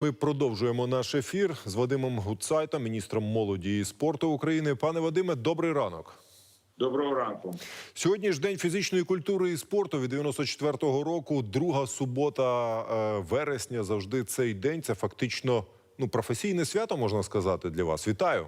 Ми продовжуємо наш ефір з Вадимом Гуцайтом, міністром молоді і спорту України. Пане Вадиме, добрий ранок. Доброго ранку. Сьогодні ж день фізичної культури і спорту від 94-го року. Друга субота е, вересня. Завжди цей день. Це фактично ну професійне свято, можна сказати, для вас. Вітаю.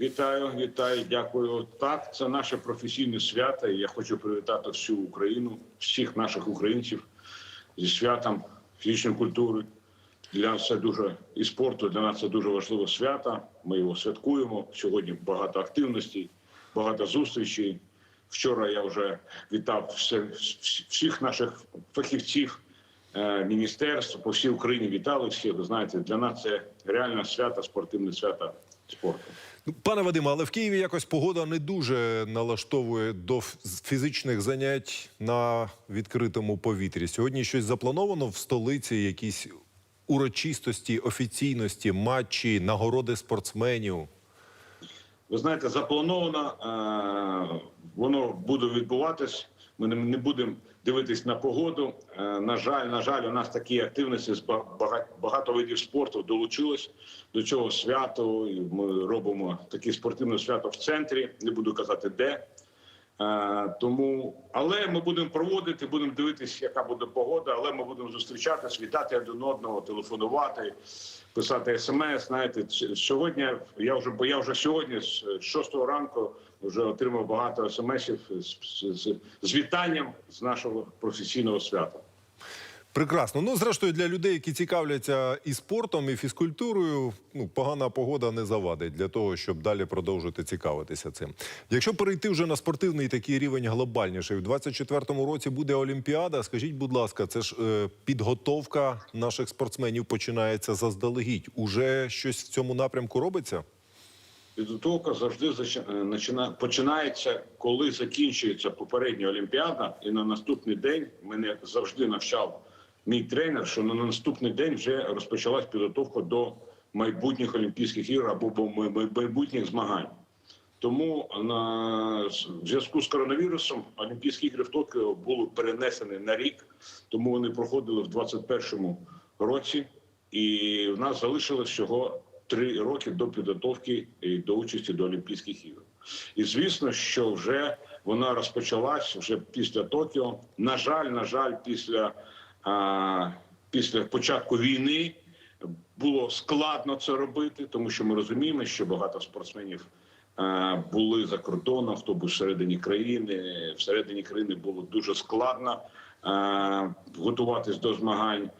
Вітаю, вітаю, дякую. Так, це наше професійне свято. і Я хочу привітати всю Україну, всіх наших українців зі святом фізичної культури. Для нас це дуже і спорту. Для нас це дуже важливе свято. Ми його святкуємо. Сьогодні багато активностей, багато зустрічей. Вчора я вже вітав всіх наших фахівців е, міністерств по всій Україні. Вітали всіх. Ви знаєте, для нас це реально свято, спортивне свято спорту. Ну, Пане Вадиме, але в Києві якось погода не дуже налаштовує до фізичних занять на відкритому повітрі. Сьогодні щось заплановано в столиці, якісь урочистості, офіційності, матчі, нагороди спортсменів. Ви знаєте, заплановано е, воно буде відбуватись. Ми не, будемо дивитись на погоду. Е, на жаль, на жаль, у нас такі активності з ба- багато видів спорту долучилось до цього святу. Ми робимо таке спортивне свято в центрі. Не буду казати де. Е, тому, але ми будемо проводити, будемо дивитися, яка буде погода. Але ми будемо зустрічатись, вітати один одного, телефонувати, писати смс. Знаєте, сьогодні я вже бо я вже сьогодні з 6 ранку вже отримав багато смсів з, з, з, з вітанням з нашого професійного свята. Прекрасно. Ну, зрештою, для людей, які цікавляться і спортом, і фізкультурою, ну погана погода не завадить для того, щоб далі продовжити цікавитися цим. Якщо перейти вже на спортивний такий рівень глобальніший, в 24-му році буде Олімпіада. Скажіть, будь ласка, це ж е, підготовка наших спортсменів починається заздалегідь. Уже щось в цьому напрямку робиться? Підготовка завжди е, починається, коли закінчується попередня олімпіада, і на наступний день мене завжди навчав мій тренер, що на наступний день вже розпочалась підготовка до майбутніх Олімпійських ігор або бо- май- май- майбутніх змагань. Тому на зв'язку з коронавірусом Олімпійські ігри в Токіо були перенесені на рік, тому вони проходили в 2021 році, і в нас залишилось всього три роки до підготовки і до участі до Олімпійських ігор. І звісно, що вже вона розпочалась вже після Токіо. На жаль, на жаль, після, після початку війни було складно це робити, тому що ми розуміємо, що багато спортсменів були за кордоном, хто був всередині країни. Всередині країни було дуже складно готуватись до змагань.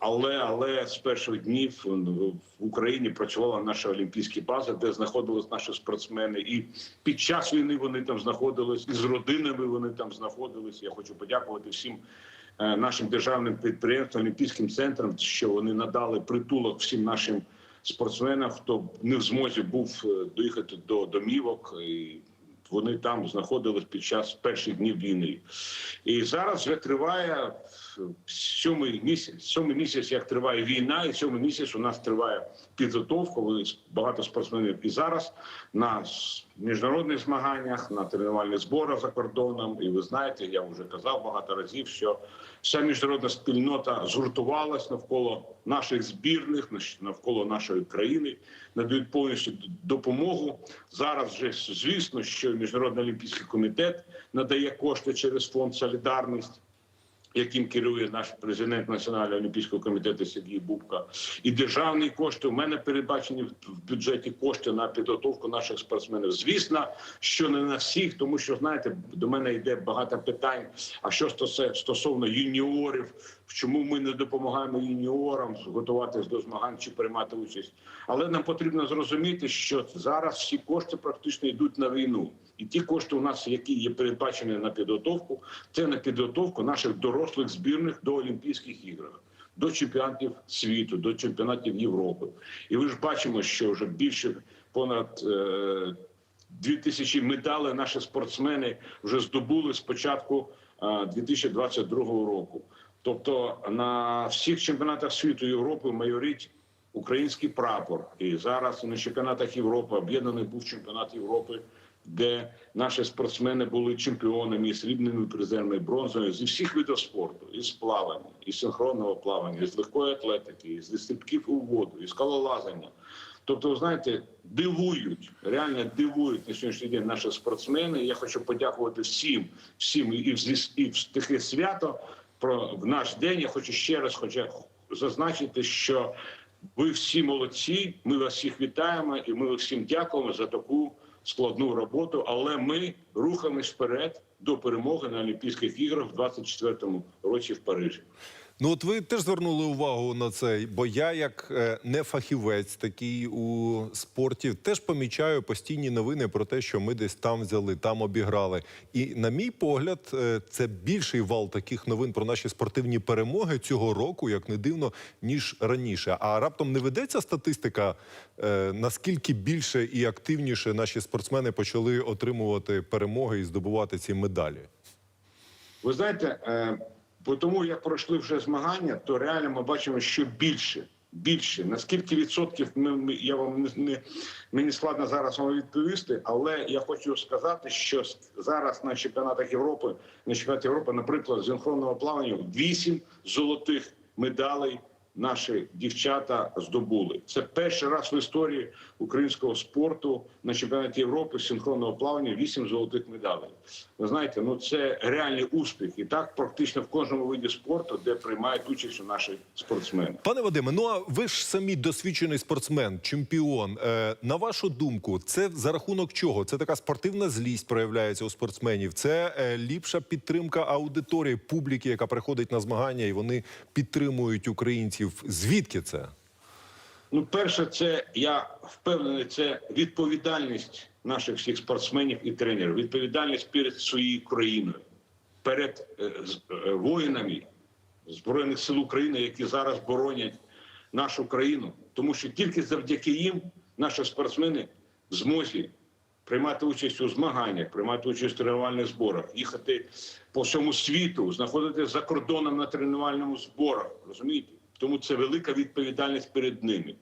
Але але з перших днів в Україні працювала наша олімпійська база, де знаходились наші спортсмени, і під час війни вони там знаходились, і з родинами вони там знаходились. Я хочу подякувати всім нашим державним підприємствам, олімпійським центрам, що вони надали притулок всім нашим спортсменам, хто не в змозі був е, доїхати до домівок. І вони там знаходились під час перших днів війни. І зараз вже триває сьомий місяць, сьомий місяць, як триває війна, і сьомий місяць у нас триває підготовка. Багато спортсменів і зараз на с- міжнародних змаганнях, на тренувальних зборах за кордоном. І ви знаєте, я вже казав багато разів, що вся міжнародна спільнота згуртувалась навколо наших збірних, навколо нашої країни, надають повністю допомогу. Зараз вже звісно, що міжнародний олімпійський комітет надає кошти через фонд Солідарність яким керує наш президент Національного олімпійського комітету Сергій Бубка, і державні кошти. У мене передбачені в бюджеті кошти на підготовку наших спортсменів. Звісно, що не на всіх, тому що знаєте, до мене йде багато питань. А що стосовно юніорів, чому ми не допомагаємо юніорам готуватись до змагань чи приймати участь? Але нам потрібно зрозуміти, що зараз всі кошти практично йдуть на війну, і ті кошти у нас, які є передбачені на підготовку, це на підготовку наших дорослих збірних до Олімпійських ігор. До чемпіонатів світу, до чемпіонатів Європи, і ви ж бачимо, що вже більше понад е, дві тисячі медалей наші спортсмени вже здобули з початку е, 2022 року. Тобто на всіх чемпіонатах світу Європи майорить український прапор. І зараз на чемпіонатах Європи об'єднаний був чемпіонат Європи де наші спортсмени були чемпіонами, і срібними призерами, і бронзовими зі всіх видів спорту, із плавання, із синхронного плавання, із легкої атлетики, із стрибків у воду, із скалолазання. Тобто, ви знаєте, дивують, реально дивують на сьогоднішній день наші спортсмени. Я хочу подякувати всім, всім і в і в таке свято про в наш день. Я хочу ще раз хоча зазначити, що ви всі молодці. Ми вас всіх вітаємо і ми всім дякуємо за таку складну роботу. Але ми рухаємось вперед до перемоги на Олімпійських іграх в 24-му році в Парижі. Ну, от ви теж звернули увагу на це, бо я, як е, не фахівець такий у спорті, теж помічаю постійні новини про те, що ми десь там взяли, там обіграли. І на мій погляд, е, це більший вал таких новин про наші спортивні перемоги цього року, як не дивно, ніж раніше. А раптом не ведеться статистика, е, наскільки більше і активніше наші спортсмени почали отримувати перемоги і здобувати ці медалі. Ви знаєте, по тому як пройшли вже змагання, то реально ми бачимо, що більше. Більше наскільки відсотків ми, я вам не, мені складно зараз вам відповісти, але я хочу сказати, що зараз на чемпіонатах Європи, на чемпіонаті Європи, наприклад, з синхронного плавання вісім золотих медалей наші дівчата здобули. Це перший раз в історії українського спорту на чемпіонаті Європи з синхронного плавання вісім золотих медалей. Ви знаєте, ну це реальний успіх, і так практично в кожному виді спорту, де приймають участь наші спортсмени. Пане Вадиме, ну а ви ж самі досвідчений спортсмен, чемпіон. Е, на вашу думку, це за рахунок чого? Це така спортивна злість проявляється у спортсменів. Це е, ліпша підтримка аудиторії, публіки, яка приходить на змагання, і вони підтримують українців. Звідки це? Ну, перше, це я впевнений, це відповідальність наших всіх спортсменів і тренерів. Відповідальність перед своєю країною, перед е, е, воїнами збройних сил України, які зараз боронять нашу країну, тому що тільки завдяки їм наші спортсмени в змозі приймати участь у змаганнях, приймати участь у тренувальних зборах, їхати по всьому світу, знаходитися за кордоном на тренувальному зборах. Розумієте? Тому це велика відповідальність перед ними.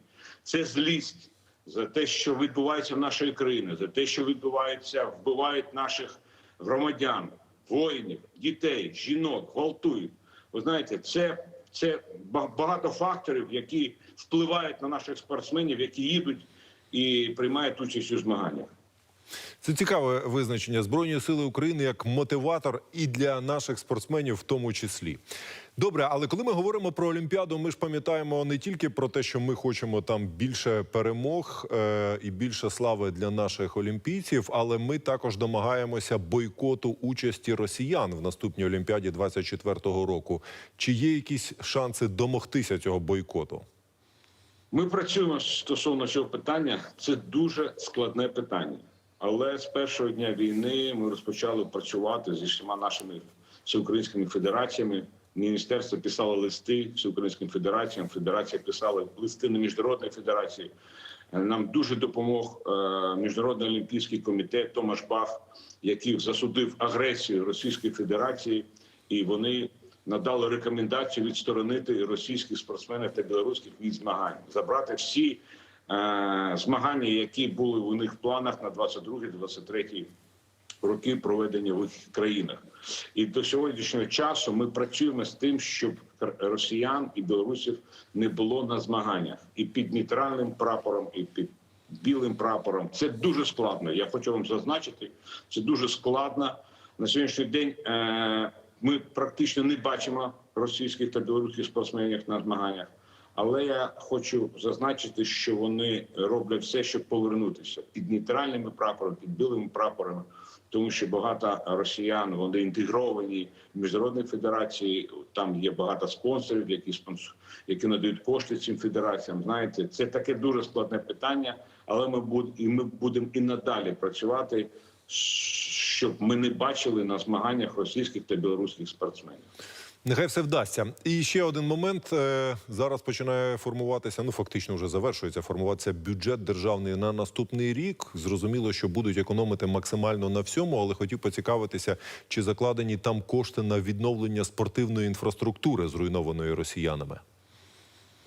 Це злість за те, що відбувається в нашій країні, за те, що відбувається, вбивають наших громадян, воїнів, дітей, жінок, гвалтують. Ви знаєте, це, це ба- багато факторів, які впливають на наших спортсменів, які їдуть і приймають участь у змаганнях. Це цікаве визначення Збройні сили України як мотиватор і для наших спортсменів, в тому числі. Добре, але коли ми говоримо про Олімпіаду, ми ж пам'ятаємо не тільки про те, що ми хочемо там більше перемог е, і більше слави для наших олімпійців, але ми також домагаємося бойкоту участі росіян в наступній Олімпіаді 24-го року. Чи є якісь шанси домогтися цього бойкоту? Ми працюємо стосовно цього питання. Це дуже складне питання. Але з першого дня війни ми розпочали працювати зі всіма нашими всеукраїнськими федераціями. Міністерство писало листи всеукраїнським федераціям. Федерація писала листи на міжнародні федерації. Нам дуже допомог е, міжнародний олімпійський комітет Томаш Бах, який засудив агресію Російської Федерації, і вони надали рекомендацію відсторонити російських спортсменів та білоруських від змагань, забрати всі змагання, які були у них в планах на 22-23 роки проведення в їх країнах. І до сьогоднішнього часу ми працюємо з тим, щоб росіян і білорусів не було на змаганнях і під нейтральним прапором, і під білим прапором. Це дуже складно. Я хочу вам зазначити, це дуже складно. На сьогоднішній день е, ми практично не бачимо російських та білоруських спортсменів на змаганнях. Але я хочу зазначити, що вони роблять все, щоб повернутися під нейтральними прапорами, під білими прапорами, тому що багато росіян вони інтегровані в міжнародні федерації. Там є багато спонсорів, які спонсор, які надають кошти цим федераціям. Знаєте, це таке дуже складне питання, але ми будемо і ми будемо і надалі працювати, щоб ми не бачили на змаганнях російських та білоруських спортсменів. Нехай все вдасться. І ще один момент. Е, Зараз починає формуватися, ну фактично вже завершується формуватися бюджет державний на наступний рік. Зрозуміло, що будуть економити максимально на всьому, але хотів поцікавитися, чи закладені там кошти на відновлення спортивної інфраструктури, зруйнованої росіянами.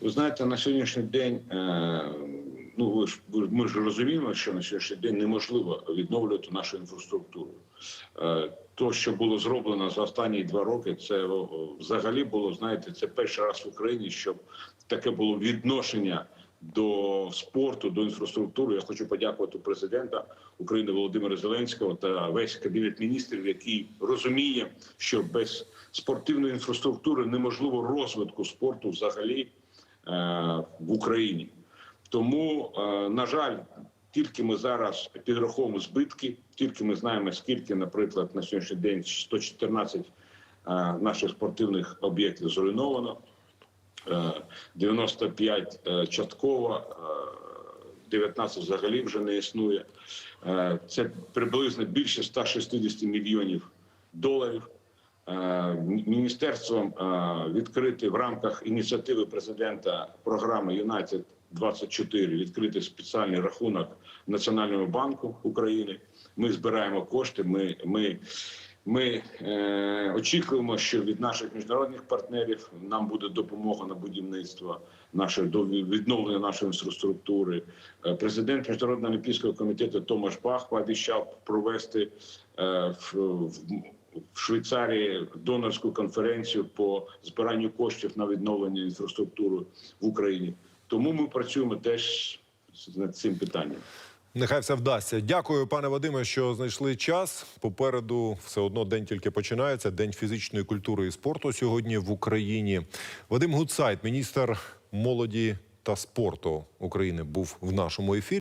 Ви знаєте, на сьогоднішній день е, ну ви ж ми ж розуміємо, що на сьогоднішній день неможливо відновлювати нашу інфраструктуру. Е, То, що було зроблено за останні два роки, це взагалі було знаєте, це перший раз в Україні, щоб таке було відношення до спорту, до інфраструктури. Я хочу подякувати президента України Володимира Зеленського та весь кабінет міністрів, який розуміє, що без спортивної інфраструктури неможливо розвитку спорту взагалі е, в Україні. Тому, е, на жаль, тільки ми зараз підраховуємо збитки, тільки ми знаємо, скільки, наприклад, на сьогоднішній день 114 е, наших спортивних об'єктів зруйновано, е, 95 е, частково, е, 19 взагалі вже не існує. Це приблизно більше 160 мільйонів доларів. Міністерством відкрити в рамках ініціативи президента програми Юнайтед 24 відкрити спеціальний рахунок в Національному банку України. Ми збираємо кошти. Ми, ми, ми е, очікуємо, що від наших міжнародних партнерів нам буде допомога на будівництво нашої до відновлення нашої інфраструктури. Е, Президент міжнародного олімпійського комітету Томаш Бах пообіцяв провести е, в, в в Швейцарії донорську конференцію по збиранню коштів на відновлення інфраструктури в Україні. Тому ми працюємо теж над цим питанням. Нехай все вдасться. Дякую, пане Вадиме, що знайшли час. Попереду все одно день тільки починається. День фізичної культури і спорту сьогодні в Україні. Вадим Гудсайт, міністр молоді та спорту України, був в нашому ефірі.